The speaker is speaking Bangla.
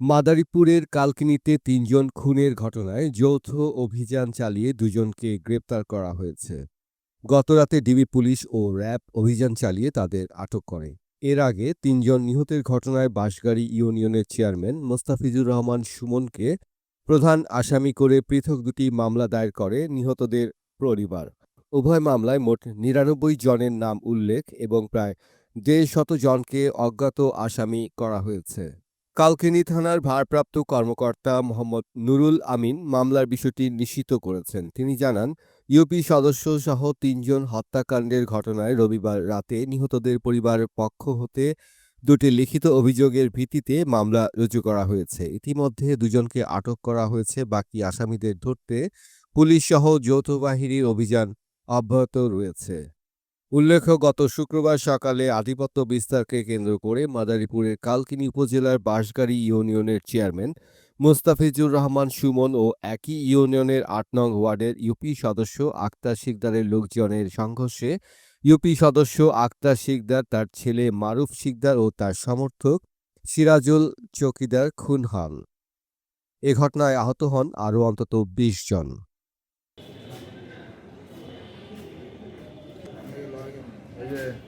মাদারীপুরের কালকিনিতে তিনজন খুনের ঘটনায় যৌথ অভিযান চালিয়ে দুজনকে গ্রেপ্তার করা হয়েছে। গতরাতে ডিবি পুলিশ ও র্যাব অভিযান চালিয়ে তাদের আটক করে। এর আগে তিনজন নিহতের ঘটনায় বাঁশগাড়ী ইউনিয়নের চেয়ারম্যান মোস্তাফিজুর রহমান সুমনকে প্রধান আসামি করে পৃথক দুটি মামলা দায়ের করে নিহতদের পরিবার। উভয় মামলায় মোট নিরানব্বই জনের নাম উল্লেখ এবং প্রায় দেড় শত জনকে অজ্ঞাত আসামি করা হয়েছে। কালকিনি থানার ভারপ্রাপ্ত কর্মকর্তা মোহাম্মদ নুরুল আমিন মামলার বিষয়টি নিশ্চিত করেছেন। তিনি জানান, ইউপি সদস্য সহ তিনজন হত্যাকাণ্ডের ঘটনায় রবিবার রাতে নিহতদের পরিবারের পক্ষ হতে দুটি লিখিত অভিযোগের ভিত্তিতে মামলা রুজু করা হয়েছে। ইতিমধ্যে দুজনকে আটক করা হয়েছে, বাকি আসামিদের ধরতে পুলিশ সহ যৌথ বাহিনীর অভিযান অব্যাহত রয়েছে। উল্লেখ্য গত শুক্রবার সকালে আধিপত্য বিস্তারকে কেন্দ্র করে মাদারীপুরের কালকিনি উপজেলার বাঁশগাড়ী ইউনিয়নের চেয়ারম্যান মোস্তাফিজুর রহমান সুমন ও একই ইউনিয়নের আট নং ওয়ার্ডের ইউপি সদস্য আক্তার শিকদারের লোকজনের সংঘর্ষে ইউপি সদস্য আক্তার শিকদার, তার ছেলে মারুফ শিকদার ও তার সমর্থক সিরাজুল চকিদার খুন হন। এ ঘটনায় আহত হন আরও অন্তত বিশ জন। Yeah.